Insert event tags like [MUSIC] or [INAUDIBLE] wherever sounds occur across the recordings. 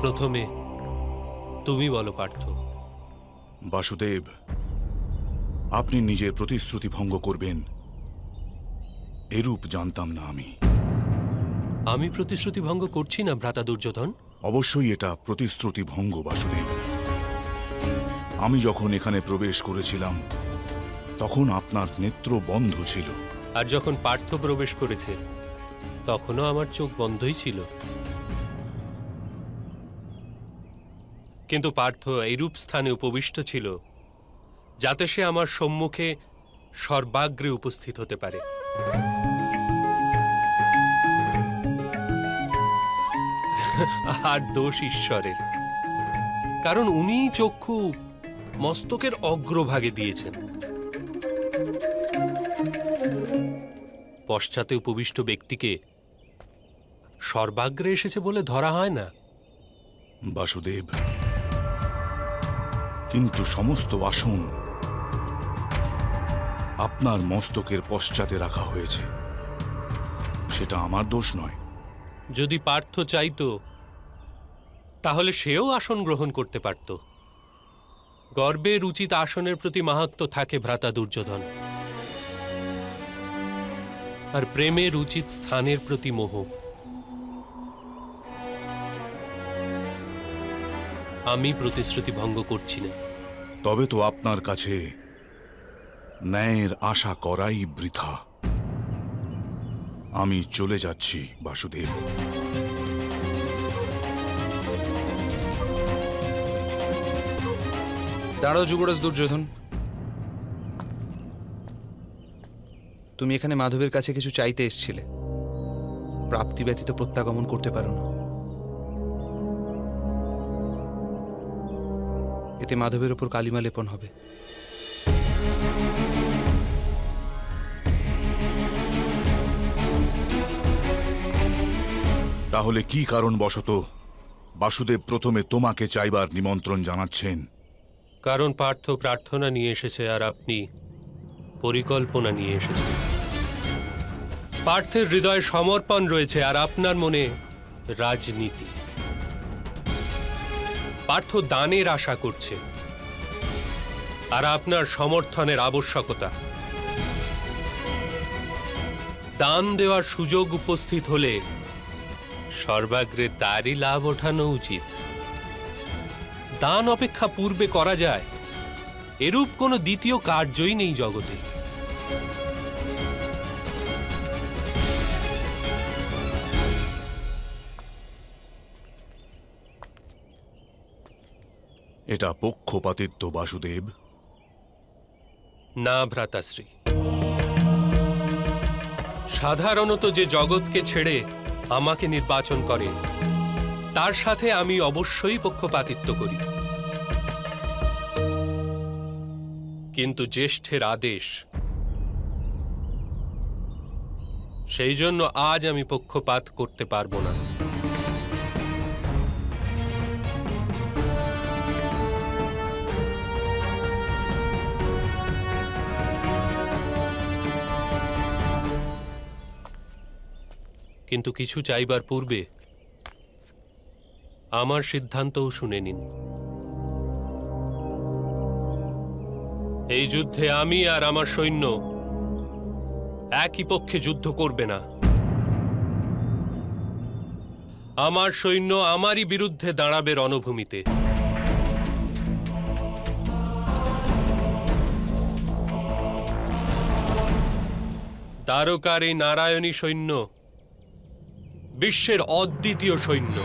প্রথমে তুমি বলো পার্থ। বাসুদেব আপনি নিজের প্রতিশ্রুতি ভঙ্গ করবেন। এরূপ জানতাম না আমি। আমি প্রতিশ্রুতি ভঙ্গ করছি না ভ্রাতা দুর্যোধন? অবশ্যই এটা প্রতিশ্রুতি ভঙ্গ বাসুদেব। আমি যখন এখানে প্রবেশ করেছিলাম তখন আপনার নেত্র বন্ধ ছিল। আর যখন পার্থ প্রবেশ করেছে তখনও আমার চোখ বন্ধই ছিল। কিন্তু পার্থ এইরূপ স্থানে উপবিষ্ট ছিল, যাতে সে আমার সম্মুখে সর্বাগ্রে উপস্থিত হতে পারে। আর দোষ ঈশ্বরের, কারণ উনি চক্ষু মস্তকের অগ্রভাগে দিয়েছেন। পশ্চাতে উপবিষ্ট ব্যক্তিকে সর্বাগ্রে এসেছে বলে ধরা হয় না। বাসুদেব কিন্তু সমস্ত আসন আপনার মস্তকের পশ্চাতে রাখা হয়েছে। সেটা আমার দোষ নয়। যদি পার্থ চাইতো, তাহলে সেও আসন গ্রহণ করতে পারত। গর্বের উচিত আসনের প্রতি মাহাত্ম থাকে ভ্রাতা দুর্যোধন। আর প্রেমের উচিত স্থানের প্রতি মোহ। আমি প্রতিশ্রুতি ভঙ্গ করছি না। তবে তো আপনার কাছে ন্যায়ের আশা করাই বৃথা। আমি চলে যাচ্ছি বাসুদেব। দাঁড়াও যুবরাজ দুর্যোধন। তুমি এখানে মাধবের কাছে কিছু চাইতে এসছিলে। প্রাপ্তি ব্যতীত প্রত্যাগমন করতে পারো না। এতে মাধবের ওপর কালিমা লেপন হবে। তাহলে কি কারণ কারণবশত বাসুদেব প্রথমে তোমাকে চাইবার নিমন্ত্রণ জানাচ্ছেন? কারণ পার্থ প্রার্থনা নিয়ে এসেছে আর আপনি পরিকল্পনা নিয়ে এসেছেন। পার্থের হৃদয়ে সমর্পণ রয়েছে আর আপনার মনে রাজনীতি। পার্থ দানের আশা করছে। আর আপনার সমর্থনের আবশ্যকতা। দান দেওয়ার সুযোগ উপস্থিত হলে সর্বাগ্রে তারই লাভ ওঠানো উচিত। দান অপেক্ষা পূর্বে করা যায়। এরূপ কোনো দ্বিতীয় কার্যই নেই জগতে। এটা পক্ষপাতিত্ব, বাসুদেব। না, ভ্রাতাশ্রী। সাধারণত যে জগৎকে ছেড়ে আমাকে নির্বাচন করে, তার সাথে আমি অবশ্যই পক্ষপাতিত্ব করি। কিন্তু জ্যেষ্ঠের আদেশ, সেই জন্য আজ আমি পক্ষপাত করতে পারব না। কিন্তু কিছু চাইবার পূর্বে আমার সিদ্ধান্তও শুনে নিন। এই যুদ্ধে আমি আর আমার সৈন্য একই পক্ষে যুদ্ধ করবে না। আমার সৈন্য আমারই বিরুদ্ধে দাঁড়াবে রণভূমিতে। দ্বারকার এই নারায়ণী সৈন্য বিশ্বের অদ্বিতীয় সৈন্য।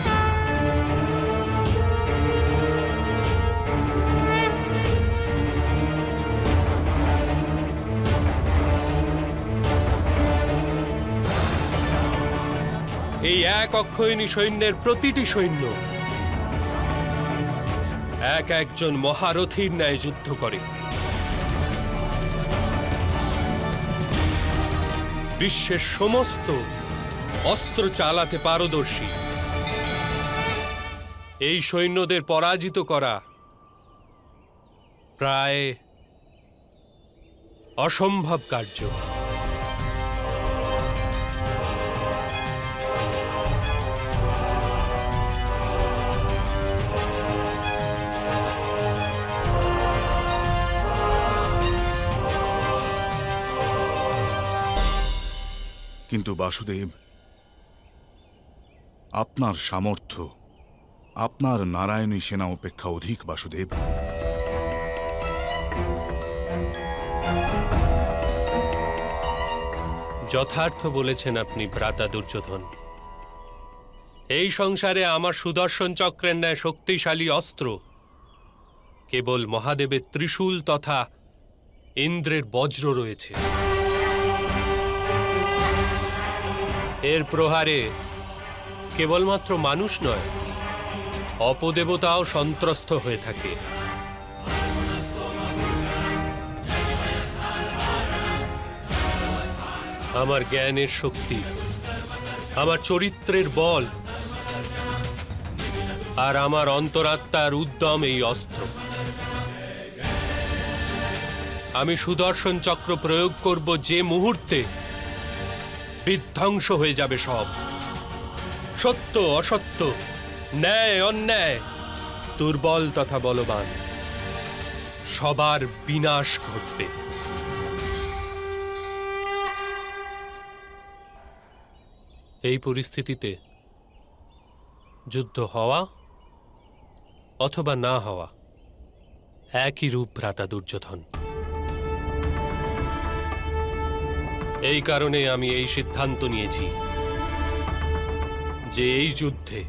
এই এক অক্ষয়ণী সৈন্যের প্রতিটি সৈন্য এক একজন মহারথীর ন্যায় যুদ্ধ করে। বিশ্বের সমস্ত অস্ত্র চালাতে পারদর্শী। এই সৈন্যদের পরাজিত করা প্রায় অসম্ভব কার্য। কিন্তু বাসুদেব আপনার সামর্থ্য। আপনার নারায়ণী সেনা অপেক্ষা অধিক, বাসুদেব। যথার্থ বলেছেন আপনি, ভ্রাতা দুর্যোধন। এই সংসারে আমার সুদর্শন চক্রের ন্যায় শক্তিশালী অস্ত্র। কেবল মহাদেবের ত্রিশূল তথা ইন্দ্রের বজ্র রয়েছে। এর প্রহারে কেবলমাত্র মানুষ নয়, অপদেবতাও সন্ত্রস্ত হয়ে থাকে। আমার জ্ঞানের শক্তি, আমার চরিত্রের বল, আর আমার অন্তরাত্মার উদ্যম এই অস্ত্র। আমি সুদর্শন চক্র প্রয়োগ করব যে মুহূর্তে বিধ্বংস হয়ে যাবে সব। সত্য, অসত্য, ন্যায়, অন্যায়, দুর্বল তথা বলবান, সবার বিনাশ ঘটবে। এই পরিস্থিতিতে যুদ্ধ হওয়া অথবা না হওয়া একই রূপ ভ্রাতা দুর্যোধন। এই কারণে আমি এই সিদ্ধান্ত নিয়েছি। যে এই যুদ্ধে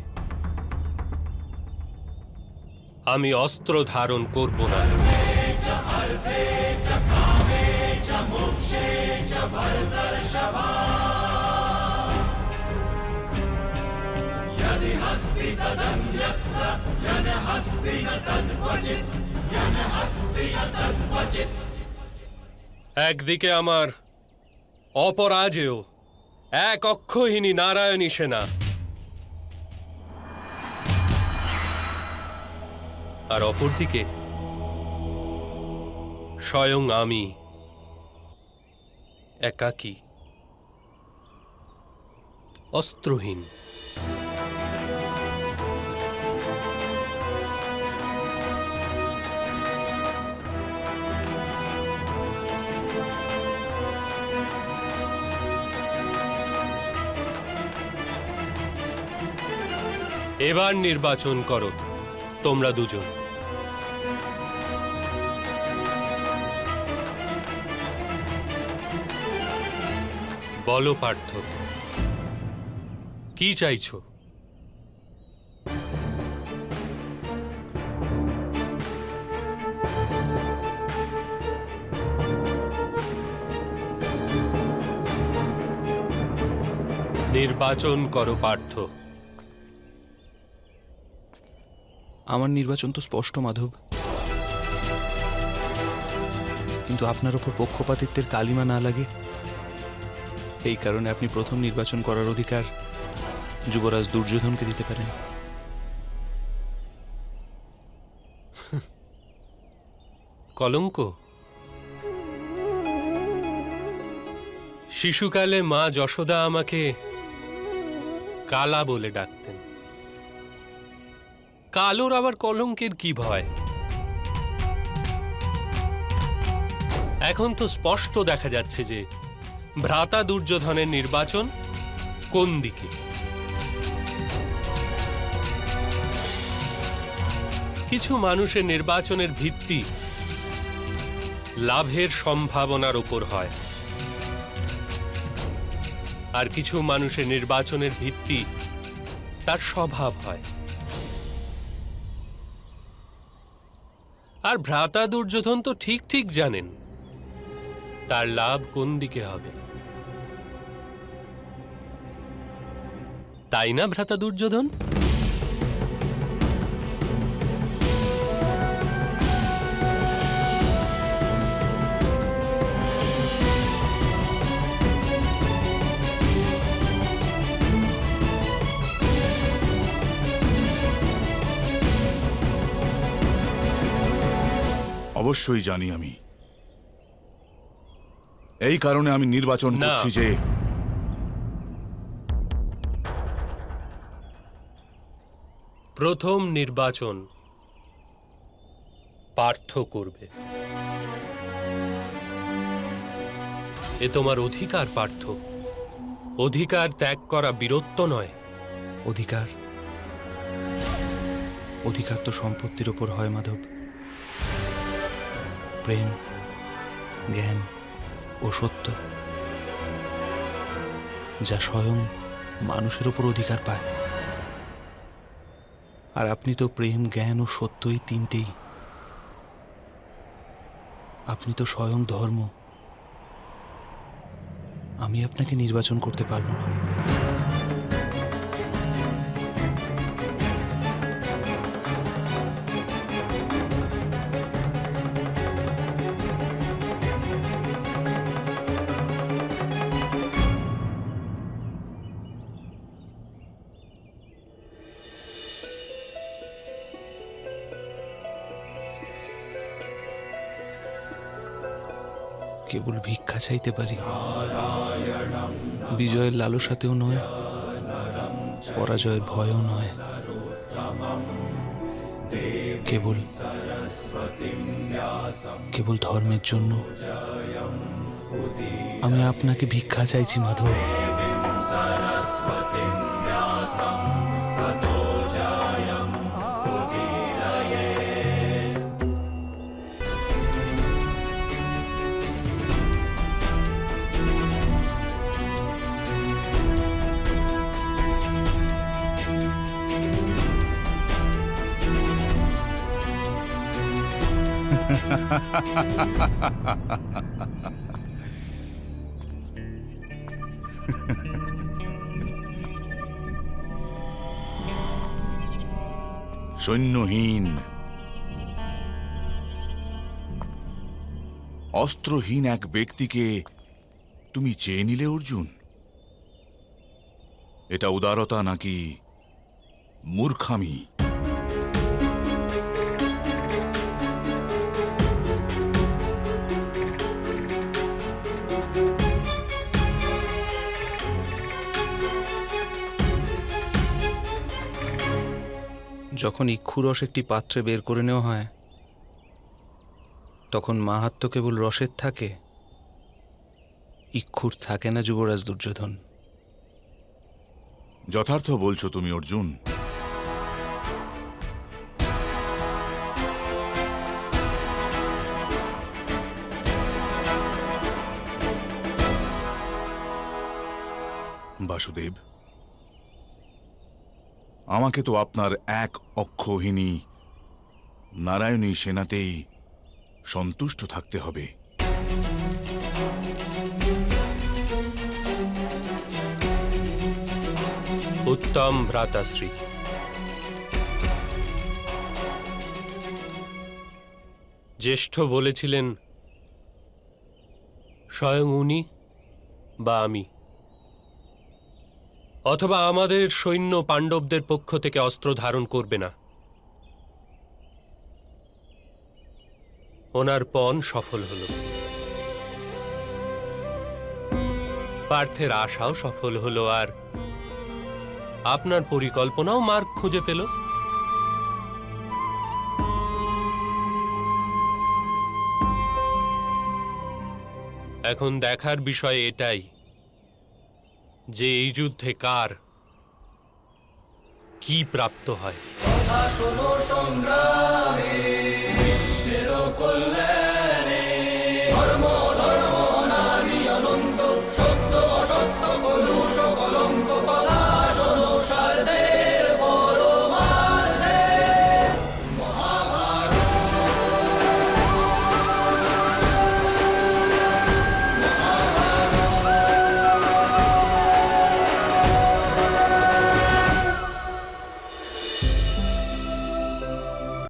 আমি অস্ত্র ধারণ করব না। একদিকে আমার অপরাজেয়, এক অক্ষহীনী নারায়ণী সেনা আর অপরদিকে স্বয়ং আমি একাকী অস্ত্রহীন। এবার নির্বাচন করো তোমরা দুজন। বলো পার্থ কি চাইছো? নির্বাচন করো পার্থ আমার নির্বাচন তো স্পষ্ট, মাধব। কিন্তু আপনার ওপর পক্ষপাতিত্বের কালিমা না লাগে এই কারণে আপনি প্রথম নির্বাচন করার অধিকার যুবরাজ দুর্যোধনকে দিতে পারেন। [LAUGHS] কলঙ্ক। শিশুকালে মা যশোদা আমাকে কালা বলে ডাকতেন। কালোর আবার কলঙ্কের কি ভয়? এখন তো স্পষ্ট দেখা যাচ্ছে যে ভ্রাতা দুর্যোধনের নির্বাচন কোন দিকে? কিছু মানুষের নির্বাচনের ভিত্তি লাভের সম্ভাবনার উপর হয়। আর কিছু মানুষের নির্বাচনের ভিত্তি তার স্বভাব হয়। আর ভ্রাতা দুর্যোধন তো ঠিক ঠিক জানেন। তার লাভ কোন দিকে হবে? তাই না ভ্রাতা দুর্যোধন? অবশ্যই জানি আমি। এই কারণে আমি নির্বাচন না। করছি যে প্রথম নির্বাচন পার্থ করবে। এ তোমার অধিকার পার্থ। অধিকার ত্যাগ করা বীরত্ব নয়। অধিকার? অধিকার তো সম্পত্তির ওপর হয় মাধব। প্রেম জ্ঞান ও সত্য, যা স্বয়ং মানুষের ওপর অধিকার পায়। আর আপনি তো প্রেম, জ্ঞান ও সত্যই তিনটেই। আপনি তো স্বয়ং ধর্ম। আমি আপনাকে নির্বাচন করতে পারব না। কেবল ভিক্ষা চাইতে পারি। বিজয়ের লালসাতেও নয়, পরাজয়ের ভয়ও নয়। কেবল কেবল ধর্মের জন্য। আমি আপনাকে ভিক্ষা চাইছি, মাধব। সৈন্যহীন অস্ত্রহীন এক ব্যক্তিকে তুমি চেয়ে নিলে অর্জুন? এটা উদারতা নাকি মূর্খামি? যখন ইক্ষুরস একটি পাত্রে বের করে নেওয়া হয়, তখন মাহাত্ম কেবল রসের থাকে। ইক্ষুর থাকে না যুবরাজ দুর্যোধন। যথার্থ বলছো তুমি, অর্জুন। বাসুদেব আমাকে তো আপনার এক অক্ষহীনী নারায়ণী সেনাতেই সন্তুষ্ট থাকতে হবে। উত্তম ভ্রাতাশ্রী। জ্যেষ্ঠ বলেছিলেন, স্বয়ং উনি বা আমি। অথবা আমাদের সৈন্য পাণ্ডবদের পক্ষ থেকে অস্ত্র ধারণ করবে না। ওনার পণ সফল হল। পার্থের আশাও সফল হলো আর আপনার পরিকল্পনাও মার্গ খুঁজে পেল। এখন দেখার বিষয় এটাই। যে এই যুদ্ধে কার কি প্রাপ্ত হয়? কথা শোনো সংগ্রামে